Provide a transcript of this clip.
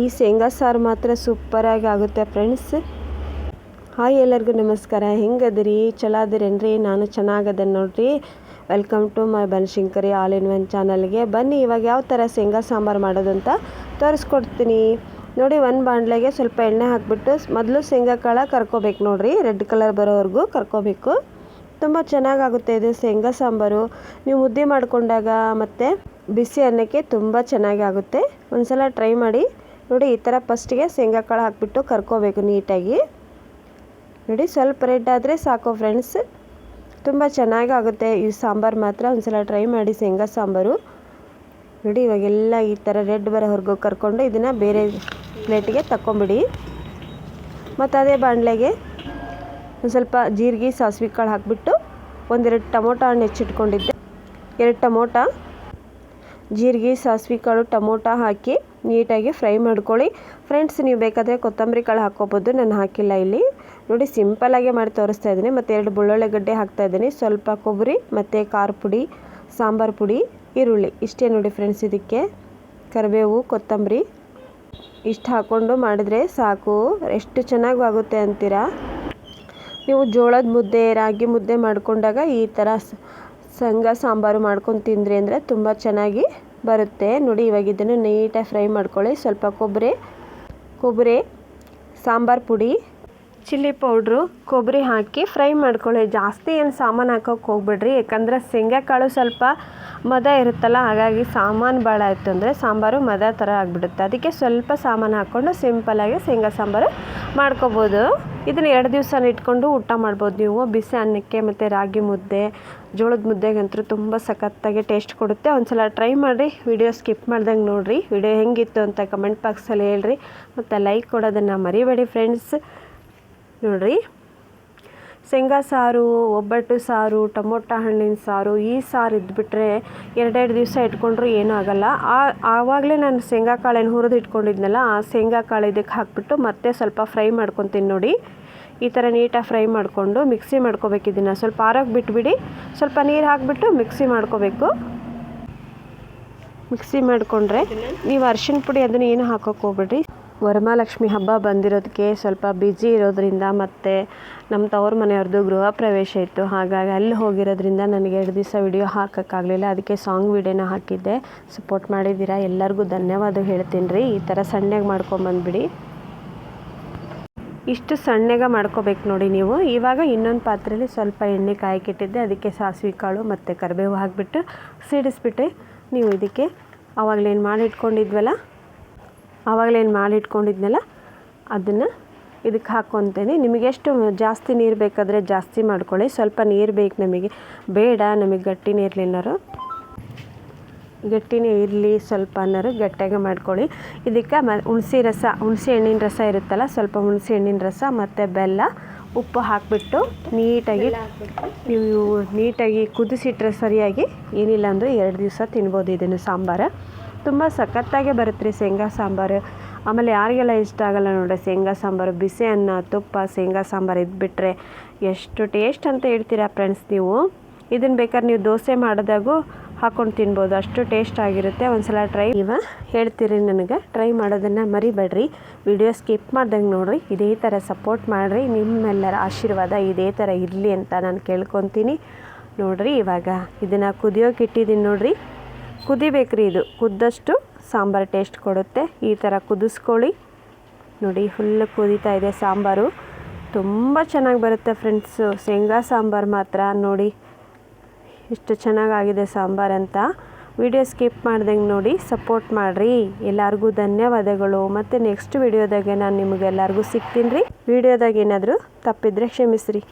ಈ ಶೇಂಗಾ ಸಾರು ಮಾತ್ರ ಸೂಪರಾಗಿ ಆಗುತ್ತೆ ಫ್ರೆಂಡ್ಸ್ ಹಾಯ್ ಎಲ್ಲರಿಗೂ ನಮಸ್ಕಾರ. ಹೆಂಗದಿರಿ? ಚಲೋ ಅದಿರೇನ್ರಿ ನಾನು ಚೆನ್ನಾಗದೆ ನೋಡ್ರಿ. Welcome to my Banashankari all in one ಚಾನಲ್ಗೆ ಬನ್ನಿ, ಇವಾಗ ಯಾವ ಥರ ಶೇಂಗಾ ಸಾಂಬಾರು ಮಾಡೋದು ಅಂತ ತೋರಿಸ್ಕೊಡ್ತೀನಿ. ನೋಡಿ, ಒಂದು ಬಾಂಡ್ಲೆಗೆ ಸ್ವಲ್ಪ ಎಣ್ಣೆ ಹಾಕಿಬಿಟ್ಟು ಮೊದಲು ಶೇಂಗಾ ಕಾಳ ಕರ್ಕೋಬೇಕು ನೋಡ್ರಿ. ರೆಡ್ ಕಲರ್ ಬರೋವರೆಗೂ ಕರ್ಕೋಬೇಕು. ತುಂಬ ಚೆನ್ನಾಗಾಗುತ್ತೆ ಇದು ಶೇಂಗಾ ಸಾಂಬಾರು. ನೀವು ಮುದ್ದೆ ಮಾಡಿಕೊಂಡಾಗ ಮತ್ತು ಬಿಸಿ ಅನ್ನಕ್ಕೆ ತುಂಬ ಚೆನ್ನಾಗಿ ಆಗುತ್ತೆ ಒಂದು ಸಲ ಟ್ರೈ ಮಾಡಿ. ನೋಡಿ, ಈ ಥರ ಫಸ್ಟಿಗೆ ಶೇಂಗಾ ಕಾಳು ಹಾಕ್ಬಿಟ್ಟು ಕರ್ಕೋಬೇಕು ನೀಟಾಗಿ. ನೋಡಿ, ಸ್ವಲ್ಪ ರೆಡ್ ಆದರೆ ಸಾಕು ಫ್ರೆಂಡ್ಸ್ ತುಂಬ ಚೆನ್ನಾಗಿ ಆಗುತ್ತೆ ಈ ಸಾಂಬಾರು ಮಾತ್ರ ಒಂದ್ಸಲ ಟ್ರೈ ಮಾಡಿ ಶೇಂಗಾ ಸಾಂಬಾರು. ನೋಡಿ, ಇವಾಗೆಲ್ಲ ಈ ಥರ ರೆಡ್ ಬರೋವರೆಗೂ ಕರ್ಕೊಂಡು ಇದನ್ನು ಬೇರೆ ಪ್ಲೇಟಿಗೆ ತಕ್ಕೊಂಬಿಡಿ. ಮತ್ತು ಅದೇ ಬಾಣಲೆಗೆ ಒಂದು ಸ್ವಲ್ಪ ಜೀರಿಗೆ ಸಾಸಿವೆ ಕಾಳು ಹಾಕಿಬಿಟ್ಟು ಒಂದೆರಡು ಟೊಮೊಟೊ ಹಣ್ಣು ಹೆಚ್ಚಿಟ್ಕೊಂಡಿದ್ದೆ. ಎರಡು ಟೊಮೊಟೊ. ಜೀರಿಗೆ, ಸಾಸಿವೆ ಕಾಳು, ಟೊಮೊಟೊ ಹಾಕಿ ನೀಟಾಗಿ ಫ್ರೈ ಮಾಡ್ಕೊಳ್ಳಿ. ಫ್ರೆಂಡ್ಸ್, ನೀವು ಬೇಕಾದರೆ ಕೊತ್ತಂಬರಿ ಕಾಳು ಹಾಕ್ಕೋಬೋದು. ನಾನು ಹಾಕಿಲ್ಲ ಇಲ್ಲಿ. ನೋಡಿ ಸಿಂಪಲಾಗೆ ಮಾಡಿ ತೋರಿಸ್ತಾ ಇದ್ದೀನಿ. ಮತ್ತು ಎರಡು ಬೆಳ್ಳುಳ್ಳಿ ಗಡ್ಡೆ ಹಾಕ್ತಾ ಇದ್ದೀನಿ. ಸ್ವಲ್ಪ ಕೊಬ್ಬರಿ, ಮತ್ತು ಖಾರ ಪುಡಿ, ಸಾಂಬಾರು ಪುಡಿ, ಈರುಳ್ಳಿ. ಇಷ್ಟೇ ನೋಡಿ ಫ್ರೆಂಡ್ಸ್ ಇದಕ್ಕೆ. ಕರಿಬೇವು, ಕೊತ್ತಂಬರಿ. ಇಷ್ಟು ಹಾಕ್ಕೊಂಡು ಮಾಡಿದರೆ ಸಾಕು. ಎಷ್ಟು ಚೆನ್ನಾಗಿ ಆಗುತ್ತೆ ಅಂತೀರಾ? ನೀವು ಜೋಳದ ಮುದ್ದೆ, ರಾಗಿ ಮುದ್ದೆ ಮಾಡಿಕೊಂಡಾಗ ಈ ಥರ ಶೇಂಗಾ ಸಾಂಬಾರು ಮಾಡ್ಕೊಂಡು ತಿಂದ್ರಿ ಅಂದರೆ ತುಂಬ ಚೆನ್ನಾಗಿ ಬರುತ್ತೆ. ನೋಡಿ, ಇವಾಗ ಇದನ್ನು ನೀಟಾಗಿ ಫ್ರೈ ಮಾಡ್ಕೊಳ್ಳಿ. ಸ್ವಲ್ಪ ಕೊಬ್ಬರಿ ಕೊಬ್ಬರಿ, ಸಾಂಬಾರು ಪುಡಿ, ಚಿಲ್ಲಿ ಪೌಡ್ರು, ಕೊಬ್ಬರಿ ಹಾಕಿ ಫ್ರೈ ಮಾಡ್ಕೊಳ್ಳಿ. ಜಾಸ್ತಿ ಏನು ಸಾಮಾನು ಹಾಕೋಕೆ ಹೋಗ್ಬಿಡ್ರಿ. ಯಾಕಂದರೆ ಶೇಂಗಾಕಾಳು ಸ್ವಲ್ಪ ಮದ ಇರುತ್ತಲ್ಲ, ಹಾಗಾಗಿ ಸಾಮಾನು ಭಾಳ ಆಯಿತು ಅಂದರೆ ಸಾಂಬಾರು ಮದ ಥರ ಆಗಿಬಿಡುತ್ತೆ. ಅದಕ್ಕೆ ಸ್ವಲ್ಪ ಸಾಮಾನು ಹಾಕ್ಕೊಂಡು ಸಿಂಪಲಾಗಿ ಶೇಂಗಾ ಸಾಂಬಾರು ಮಾಡ್ಕೋಬೋದು. ಇದನ್ನು ಎರಡು ದಿವಸ ಇಟ್ಕೊಂಡು ಊಟ ಮಾಡ್ಬೋದು ನೀವು. ಬಿಸಿ ಅನ್ನಕ್ಕೆ ಮತ್ತು ರಾಗಿ ಮುದ್ದೆ, ಜೋಳದ ಮುದ್ದೆಗಂತೂ ತುಂಬ ಸಖತ್ತಾಗಿ ಟೇಸ್ಟ್ ಕೊಡುತ್ತೆ. ಒಂದ್ಸಲ ಟ್ರೈ ಮಾಡಿರಿ. ವಿಡಿಯೋ ಸ್ಕಿಪ್ ಮಾಡ್ದಂಗೆ ನೋಡಿರಿ. ವಿಡಿಯೋ ಹೆಂಗಿತ್ತು ಅಂತ ಕಮೆಂಟ್ ಬಾಕ್ಸಲ್ಲಿ ಹೇಳ್ರಿ. ಮತ್ತು ಲೈಕ್ ಕೊಡೋದನ್ನು ಮರಿಬೇಡಿ ಫ್ರೆಂಡ್ಸ್ ನೋಡಿರಿ. ಶೇಂಗಾ ಸಾರು ಒಬ್ಬಟ್ಟು ಸಾರು ಟೊಮೊಟೊ ಹಣ್ಣಿನ ಸಾರು ಈ ಸಾರು ಇದ್ಬಿಟ್ರೆ ಎರಡೆರಡು ದಿವಸ ಇಟ್ಕೊಂಡ್ರು ಏನೂ ಆಗೋಲ್ಲ. ಆ ಆವಾಗಲೇ ನಾನು ಶೇಂಗಾ ಕಾಳೇನು ಹುರಿದು ಇಟ್ಕೊಂಡಿದ್ನಲ್ಲ ಆ ಶೇಂಗಾ ಕಾಳು ಇದಕ್ಕೆ ಹಾಕ್ಬಿಟ್ಟು ಮತ್ತೆ ಸ್ವಲ್ಪ ಫ್ರೈ ಮಾಡ್ಕೊತೀನಿ ನೋಡಿ. ಈ ಥರ ನೀಟಾಗಿ ಫ್ರೈ ಮಾಡಿಕೊಂಡು ಮಿಕ್ಸಿ ಮಾಡ್ಕೋಬೇಕು ಇದನ್ನು. ಸ್ವಲ್ಪ ಆರೋಗ್ಯ ಬಿಟ್ಬಿಡಿ ಸ್ವಲ್ಪ ನೀರು ಹಾಕಿಬಿಟ್ಟು ಮಿಕ್ಸಿ ಮಾಡ್ಕೋಬೇಕು. ಮಿಕ್ಸಿ ಮಾಡಿಕೊಂಡ್ರೆ ನೀವು ಅರ್ಶಿಣ ಪುಡಿ ಅದನ್ನು ಏನು ಹಾಕೋಕೆ ಹೋಗ್ಬೇಡ್ರಿ. ವರಮಹಾಲಕ್ಷ್ಮಿ ಹಬ್ಬ ಬಂದಿರೋದಕ್ಕೆ ಸ್ವಲ್ಪ ಬಿಜಿ ಇರೋದರಿಂದ ಮತ್ತು ನಮ್ಮ ತವ್ರ ಮನೆಯವ್ರದ್ದು ಗೃಹ ಪ್ರವೇಶ ಇತ್ತು. ಹಾಗಾಗಿ ಅಲ್ಲಿ ಹೋಗಿರೋದ್ರಿಂದ ನನಗೆ ಎರಡು ದಿವಸ ವಿಡಿಯೋ ಹಾಕೋಕ್ಕಾಗಲಿಲ್ಲ. ಅದಕ್ಕೆ ಸಾಂಗ್ ವಿಡಿಯೋನ ಹಾಕಿದ್ದೆ. ಸಪೋರ್ಟ್ ಮಾಡಿದ್ದೀರಾ? ಎಲ್ಲರಿಗೂ ಧನ್ಯವಾದ ಹೇಳ್ತೀನಿ ರೀ. ಈ ಥರ ಸಣ್ಣಗೆ ಮಾಡ್ಕೊಂಬಂದ್ಬಿಡಿ ಇಷ್ಟು ಸಣ್ಣಗೆ ಮಾಡ್ಕೋಬೇಕು ನೋಡಿ ನೀವು. ಇವಾಗ ಇನ್ನೊಂದು ಪಾತ್ರೆಯಲ್ಲಿ ಸ್ವಲ್ಪ ಎಣ್ಣೆ ಕಾಯಕ್ಕಿಟ್ಟಿದ್ದೆ ಅದಕ್ಕೆ ಸಾಸಿವೆ ಕಾಳು ಮತ್ತು ಕರಿಬೇವು ಹಾಕಿಬಿಟ್ಟು ಸಿಡಿಸ್ಬಿಟ್ಟು ನೀವು ಇದಕ್ಕೆ ಆವಾಗಲೇನು ಮಾಡಿಟ್ಕೊಂಡಿದ್ವಲ್ಲ ಆವಾಗಲೇನು ಮಾಡಿಟ್ಕೊಂಡಿದ್ನಲ್ಲ ಅದನ್ನು ಇದಕ್ಕೆ ಹಾಕ್ಕೊತೇನೆ ನಿಮಗೆ ಎಷ್ಟು ಜಾಸ್ತಿ ನೀರು ಬೇಕಾದರೆ ಜಾಸ್ತಿ ಮಾಡ್ಕೊಳ್ಳಿ. ಸ್ವಲ್ಪ ನೀರು ಬೇಕು ನಮಗೆ. ಬೇಡ ನಮಗೆ ಗಟ್ಟಿ ನೀರ್ಲಿಲ್ಲರು ಗಟ್ಟಿನೇ ಇರಲಿ ಸ್ವಲ್ಪ ಅನ್ನೋರು ಗಟ್ಟಿಯಾಗೆ ಮಾಡ್ಕೊಳ್ಳಿ. ಇದಕ್ಕೆ ಮ ಹುಣಸೆ ರಸ ಹುಣಸೆ ಹಣ್ಣಿನ ರಸ ಇರುತ್ತಲ್ಲ ಸ್ವಲ್ಪ ಹುಣಸೆ ಹಣ್ಣಿನ ರಸ ಮತ್ತು ಬೆಲ್ಲ ಉಪ್ಪು ಹಾಕಿಬಿಟ್ಟು ನೀಟಾಗಿ ನೀವು ನೀಟಾಗಿ ಕುದಿಸಿಟ್ರೆ ಸರಿಯಾಗಿ ಏನಿಲ್ಲ ಅಂದರೂ ಎರಡು ದಿವಸ ತಿನ್ಬೋದು ಇದನ್ನು ಸಾಂಬಾರು. ತುಂಬ ಸಖತ್ತಾಗೆ ಬರುತ್ತೆ ರೀ ಶೇಂಗಾ ಸಾಂಬಾರು. ಆಮೇಲೆ ಯಾರಿಗೆಲ್ಲ ಇಷ್ಟ ಆಗಲ್ಲ ನೋಡಿ ಶೇಂಗಾ ಸಾಂಬಾರು ಬಿಸಿ ಅನ್ನ ತುಪ್ಪ, ಶೇಂಗಾ ಸಾಂಬಾರು ಇದ್ಬಿಟ್ರೆ ಎಷ್ಟು ಟೇಸ್ಟ್ ಅಂತ ಹೇಳ್ತೀರಾ ಫ್ರೆಂಡ್ಸ್ ನೀವು? ಇದನ್ನು ಬೇಕಾದ್ರೆ ನೀವು ದೋಸೆ ಮಾಡಿದಾಗೂ ಹಾಕ್ಕೊಂಡು ತಿನ್ಬೋದು, ಅಷ್ಟು ಟೇಸ್ಟ್ ಆಗಿರುತ್ತೆ. ಒಂದ್ಸಲ ಟ್ರೈ ಇವ, ಹೇಳ್ತೀರಿ ನನಗೆ. ಟ್ರೈ ಮಾಡೋದನ್ನು ಮರಿಬೇಡ್ರಿ. ವಿಡಿಯೋ ಸ್ಕಿಪ್ ಮಾಡ್ದಂಗೆ ನೋಡಿರಿ, ಇದೇ ಥರ ಸಪೋರ್ಟ್ ಮಾಡಿರಿ. ನಿಮ್ಮೆಲ್ಲರ ಆಶೀರ್ವಾದ ಇದೇ ಥರ ಇರಲಿ ಅಂತ ನಾನು ಕೇಳ್ಕೊತೀನಿ. ನೋಡಿರಿ ಇವಾಗ ಇದನ್ನು ಕುದಿಯೋಕೆ ಇಟ್ಟಿದ್ದೀನಿ ನೋಡಿರಿ. ಕುದಿಬೇಕ್ರಿ ಇದು. ಕುದ್ದಷ್ಟು ಸಾಂಬಾರು ಟೇಸ್ಟ್ ಕೊಡುತ್ತೆ. ಈ ಥರ ಕುದಿಸ್ಕೊಳ್ಳಿ. ನೋಡಿ ಫುಲ್ ಕುದೀತಾ ಇದೆ ಸಾಂಬಾರು. ತುಂಬ ಚೆನ್ನಾಗಿ ಬರುತ್ತೆ ಫ್ರೆಂಡ್ಸು ಶೇಂಗಾ ಸಾಂಬಾರು ಮಾತ್ರ. ನೋಡಿ, ಎಷ್ಟು ಚೆನ್ನಾಗಾಗಿದೆ ಸಾಂಬಾರು ಅಂತ. ವಿಡಿಯೋ ಸ್ಕಿಪ್ ಮಾಡ್ದಂಗೆ ನೋಡಿ ಸಪೋರ್ಟ್ ಮಾಡಿರಿ. ಎಲ್ಲರಿಗೂ ಧನ್ಯವಾದಗಳು. ಮತ್ತು ನೆಕ್ಸ್ಟ್ ವಿಡಿಯೋದಾಗೆ ನಾನು ನಿಮಗೆಲ್ಲರಿಗೂ ಸಿಗ್ತೀನಿ ರೀ. ವಿಡಿಯೋದಾಗ ಏನಾದರೂ ತಪ್ಪಿದ್ರೆ ಕ್ಷಮಿಸ್ರಿ.